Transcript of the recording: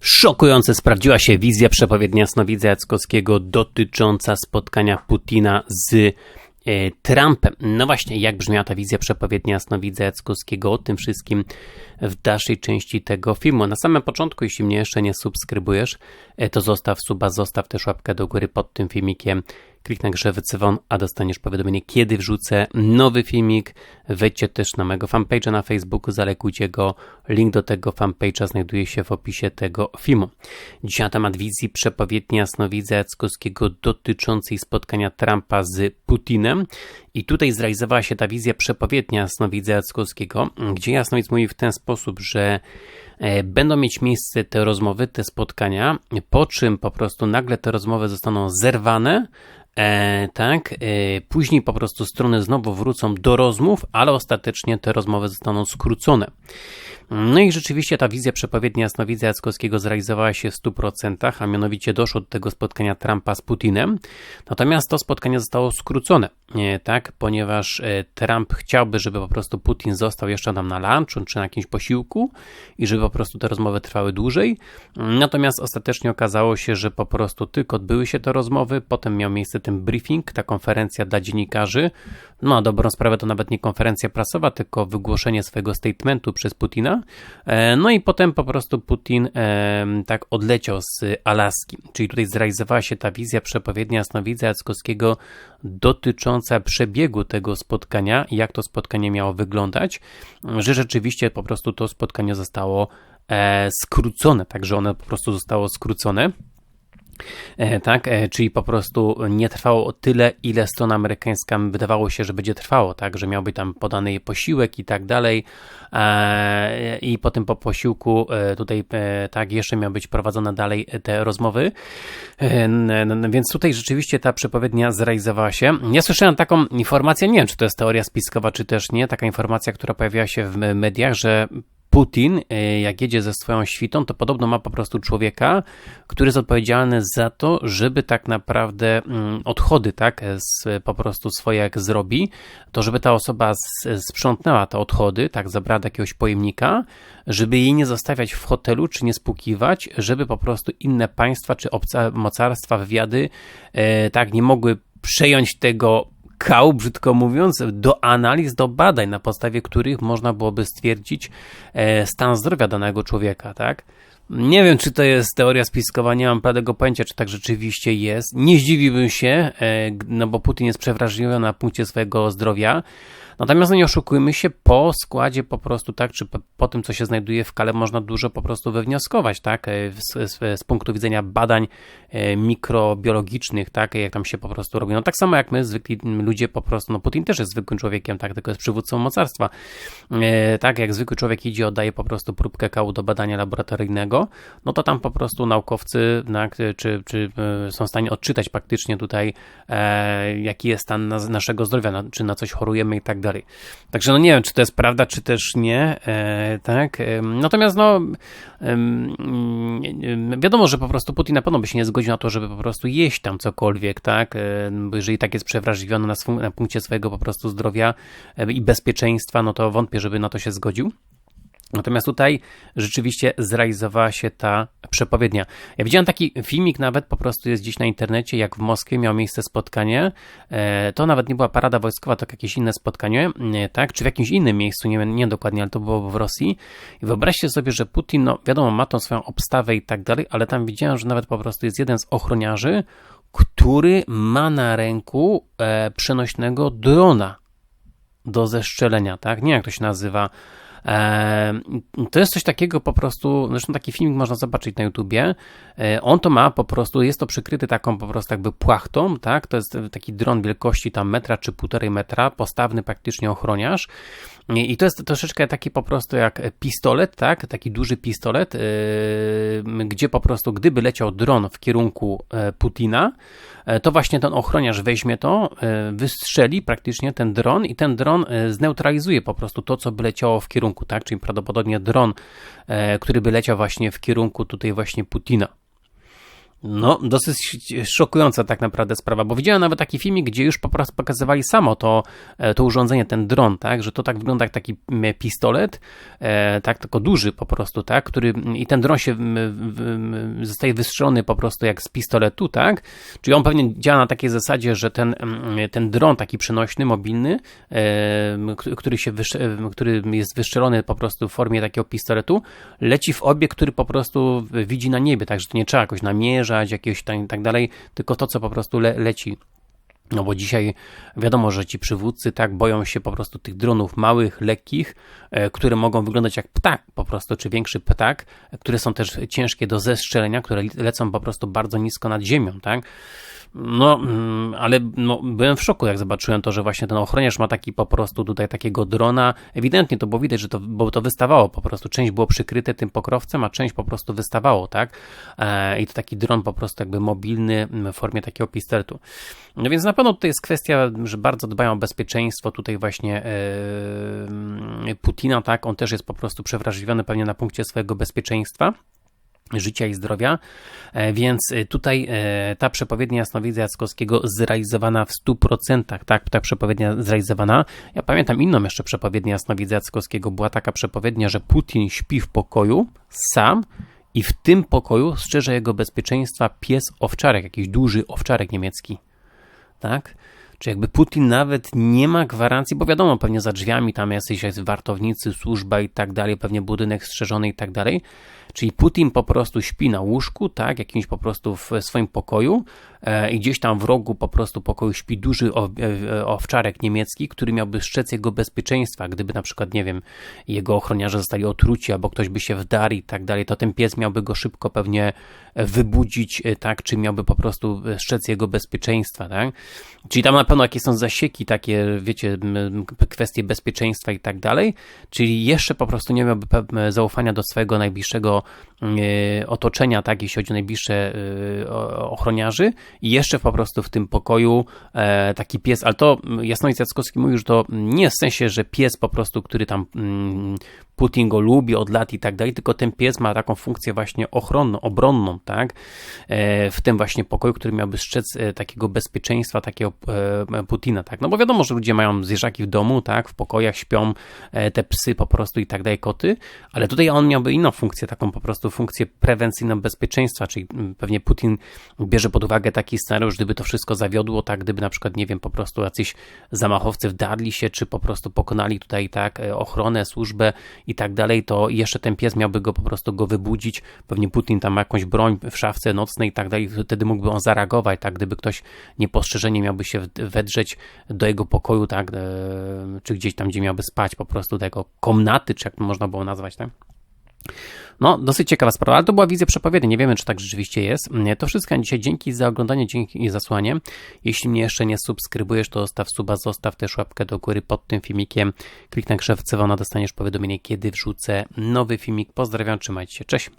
Szokujące sprawdziła się wizja przepowiednia jasnowidza Jackowskiego dotycząca spotkania Putina z e, Trumpem. No właśnie, jak brzmiała ta wizja przepowiednia jasnowidza Jackowskiego? O tym wszystkim w dalszej części tego filmu. Na samym początku, jeśli mnie jeszcze nie subskrybujesz, e, to zostaw suba, zostaw też łapkę do góry pod tym filmikiem. Klik na grze wycywon, a dostaniesz powiadomienie, kiedy wrzucę nowy filmik. Wejdźcie też na mojego fanpage'a na Facebooku, zalekujcie go. Link do tego fanpage'a znajduje się w opisie tego filmu. Dzisiaj na temat wizji przepowiedni jasnowidza Jackowskiego dotyczącej spotkania Trumpa z Putinem. I tutaj zrealizowała się ta wizja przepowiednia jasnowidza Jackowskiego, gdzie jasnowidz mówi w ten sposób, że będą mieć miejsce te rozmowy, te spotkania, po czym po prostu nagle te rozmowy zostaną zerwane, E, tak, e, później po prostu strony znowu wrócą do rozmów, ale ostatecznie te rozmowy zostaną skrócone. No i rzeczywiście ta wizja przepowiednia jasnowidza Jackowskiego zrealizowała się w 100%, a mianowicie doszło do tego spotkania Trumpa z Putinem. Natomiast to spotkanie zostało skrócone, tak, ponieważ e, Trump chciałby, żeby po prostu Putin został jeszcze tam na lunchu czy na jakimś posiłku i żeby prostu te rozmowy trwały dłużej. Natomiast ostatecznie okazało się, że po prostu tylko odbyły się te rozmowy, potem miał miejsce ten briefing, ta konferencja dla dziennikarzy. No, a dobrą sprawę to nawet nie konferencja prasowa, tylko wygłoszenie swojego statementu przez Putina. E, no i potem po prostu Putin e, tak odleciał z Alaski. Czyli tutaj zrealizowała się ta wizja przepowiednia jasnowidza Jackowskiego dotycząca przebiegu tego spotkania, jak to spotkanie miało wyglądać, że rzeczywiście po prostu to spotkanie zostało skrócone, także ono po prostu zostało skrócone. E, tak, e, czyli po prostu nie trwało tyle, ile strona amerykańska wydawało się, że będzie trwało, tak, że miałby tam podany jej posiłek i tak dalej e, i potem po posiłku tutaj tak jeszcze miały być prowadzone dalej te rozmowy, więc tutaj rzeczywiście ta przepowiednia zrealizowała się. Ja słyszałem taką informację, nie wiem czy to jest teoria spiskowa czy też nie, taka informacja, która pojawiła się w mediach, że Putin, e, jak jedzie ze swoją świtą, to podobno ma po prostu człowieka, który jest odpowiedzialny za to, żeby tak naprawdę mm, odchody, tak, z, po prostu swoje jak zrobi, to żeby ta osoba sprzątnęła te odchody, tak, zabrała do jakiegoś pojemnika, żeby jej nie zostawiać w hotelu, czy nie spłukiwać, żeby po prostu inne państwa, czy obca mocarstwa, wywiady, e, tak, nie mogły przejąć tego kał, brzydko mówiąc, do analiz, do badań, na podstawie których można byłoby stwierdzić e, stan zdrowia danego człowieka, tak? Nie wiem, czy to jest teoria spiskowa, nie mam pewnego pojęcia, czy tak rzeczywiście jest. Nie zdziwiłbym się, e, no bo Putin jest przewrażliwiony na punkcie swojego zdrowia. Natomiast no nie oszukujmy się, po składzie po prostu, tak, czy po, po tym, co się znajduje w kale, można dużo po prostu wywnioskować, tak, e, z, z, z, punktu widzenia badań e, mikrobiologicznych, tak, jak tam się po prostu robi. No tak samo jak my, zwykli ludzie po prostu, no Putin też jest zwykłym człowiekiem, tak, tylko jest przywódcą mocarstwa. Tak, jak zwykły człowiek idzie, oddaje po prostu próbkę kału do badania laboratoryjnego, no to tam po prostu naukowcy, tak, czy, czy są w stanie odczytać praktycznie tutaj, e, jaki jest stan naszego zdrowia, na, czy na coś chorujemy i tak dalej. Także no nie wiem, czy to jest prawda, czy też nie, e, tak. E, natomiast no e, wiadomo, że po prostu Putin na pewno by się nie zgodził na to, żeby po prostu jeść tam cokolwiek, tak, e, bo jeżeli tak jest przewrażliwiony na, na punkcie swojego po prostu zdrowia e, i bezpieczeństwa, no to wątpię, żeby na to się zgodził. Natomiast tutaj rzeczywiście zrealizowała się ta przepowiednia. Ja widziałem taki filmik, nawet po prostu jest gdzieś na internecie, jak w Moskwie miało miejsce spotkanie. E, to nawet nie była parada wojskowa, to jakieś inne spotkanie, e, tak? Czy w jakimś innym miejscu, nie nie dokładnie, ale to było w Rosji. I wyobraźcie sobie, że Putin, no wiadomo, ma tą swoją obstawę i tak dalej, ale tam widziałem, że nawet po prostu jest jeden z ochroniarzy, który ma na ręku e, przenośnego drona do zestrzelenia, tak? Nie jak to się nazywa to jest coś takiego po prostu, zresztą taki filmik można zobaczyć na YouTubie. E, on to ma po prostu, jest to przykryty taką po prostu jakby płachtą, tak? To jest taki dron wielkości tam metra czy półtorej metra, postawny praktycznie ochroniarz. I to jest troszeczkę taki po prostu jak pistolet, tak? Taki duży pistolet, gdzie po prostu gdyby leciał dron w kierunku e, Putina, e, to właśnie ten ochroniarz weźmie to, wystrzeli praktycznie ten dron i ten dron zneutralizuje po prostu to, co by leciało w kierunku, tak? Czyli prawdopodobnie dron, który by leciał właśnie w kierunku tutaj właśnie Putina. No, dosyć szokująca tak naprawdę sprawa, bo widziałem nawet taki filmik, gdzie już po prostu pokazywali samo to, e, to urządzenie, ten dron, tak, że to tak wygląda jak taki pistolet, e, tak, tylko duży po prostu, tak, który i ten dron się zostaje wystrzelony po prostu jak z pistoletu, tak, czyli on pewnie działa na takiej zasadzie, że ten, ten dron taki przenośny, mobilny, e, który się, który jest wystrzelony po prostu w formie takiego pistoletu, leci w obiekt, który po prostu widzi na niebie, także to nie trzeba jakoś namierzać, jakiegoś tam i tak dalej, tylko to, co po prostu le leci. No bo dzisiaj wiadomo, że ci przywódcy tak boją się po prostu tych dronów małych, lekkich, e, które mogą wyglądać jak ptak po prostu, czy większy ptak, które są też ciężkie do zestrzelenia, które lecą po prostu bardzo nisko nad ziemią, tak? No, mm, ale no, byłem w szoku, jak zobaczyłem to, że właśnie ten ochroniarz ma taki po prostu tutaj takiego drona. Ewidentnie to było widać, że to, bo to wystawało po prostu. Część było przykryte tym pokrowcem, a część po prostu wystawało, tak? E, I to taki dron po prostu jakby mobilny w formie takiego pistoletu. No więc na tutaj jest kwestia, że bardzo dbają o bezpieczeństwo tutaj właśnie e, Putina, tak? On też jest po prostu przewrażliwiony pewnie na punkcie swojego bezpieczeństwa życia i zdrowia, e, więc e, tutaj ta przepowiednia jasnowidza Jackowskiego zrealizowana w 100%, tak, ta przepowiednia zrealizowana. Ja pamiętam inną jeszcze przepowiednię jasnowidza Jackowskiego, była taka przepowiednia, że Putin śpi w pokoju sam i w tym pokoju strzeże jego bezpieczeństwa pies owczarek, jakiś duży owczarek niemiecki, tak? Czy jakby Putin nawet nie ma gwarancji, bo wiadomo, pewnie za drzwiami tam jacyś wartownicy, służba i tak dalej, pewnie budynek strzeżony i tak dalej, Czyli Putin po prostu śpi na łóżku, tak, jakimś po prostu w swoim pokoju e, i gdzieś tam w rogu po prostu pokoju śpi duży e, owczarek niemiecki, który miałby strzec jego bezpieczeństwa. Gdyby na przykład, nie wiem, jego ochroniarze zostali otruci albo ktoś by się wdarł i tak dalej, to ten pies miałby go szybko pewnie wybudzić, e, tak, czy miałby po prostu strzec jego bezpieczeństwa, tak. Czyli tam na pewno jakieś są zasieki, takie, wiecie, kwestie bezpieczeństwa i tak dalej, czyli jeszcze po prostu nie miałby zaufania do swojego najbliższego E, otoczenia, tak, jeśli chodzi o najbliższe e, ochroniarzy i jeszcze po prostu w tym pokoju e, taki pies, ale to Jasnowic Jackowski mówił, że to nie w sensie, że pies po prostu, który tam Putin go lubi od lat i tak dalej, tylko ten pies ma taką funkcję właśnie ochronną, obronną, tak, w tym właśnie pokoju, który miałby strzec takiego bezpieczeństwa, takiego Putina, tak, no bo wiadomo, że ludzie mają zwierzaki w domu, tak, w pokojach śpią te psy po prostu i tak dalej, koty, ale tutaj on miałby inną funkcję, taką po prostu funkcję prewencyjną bezpieczeństwa, czyli mm, pewnie Putin bierze pod uwagę taki scenariusz, gdyby to wszystko zawiodło, tak, gdyby na przykład, nie wiem, po prostu jacyś zamachowcy wdarli się, czy po prostu pokonali tutaj, tak, e, ochronę, służbę i tak dalej, to jeszcze ten pies miałby go po prostu go wybudzić, pewnie Putin tam ma jakąś broń w szafce nocnej i tak dalej, wtedy mógłby on zareagować, tak, gdyby ktoś niepostrzeżenie miałby się wedrzeć do jego pokoju, tak, e, czy gdzieś tam, gdzie miałby spać, po prostu do jego komnaty, czy jak można było nazwać, tak. No, dosyć ciekawa sprawa, ale to była wizja przepowiedni. Nie wiemy, czy tak rzeczywiście jest. To wszystko dzisiaj. Dzięki za oglądanie, dzięki za słuchanie. Jeśli mnie jeszcze nie subskrybujesz, to zostaw suba, zostaw też łapkę do góry pod tym filmikiem. Kliknij na krzew dzwona, dostaniesz powiadomienie, kiedy wrzucę nowy filmik. Pozdrawiam, trzymajcie się. Cześć.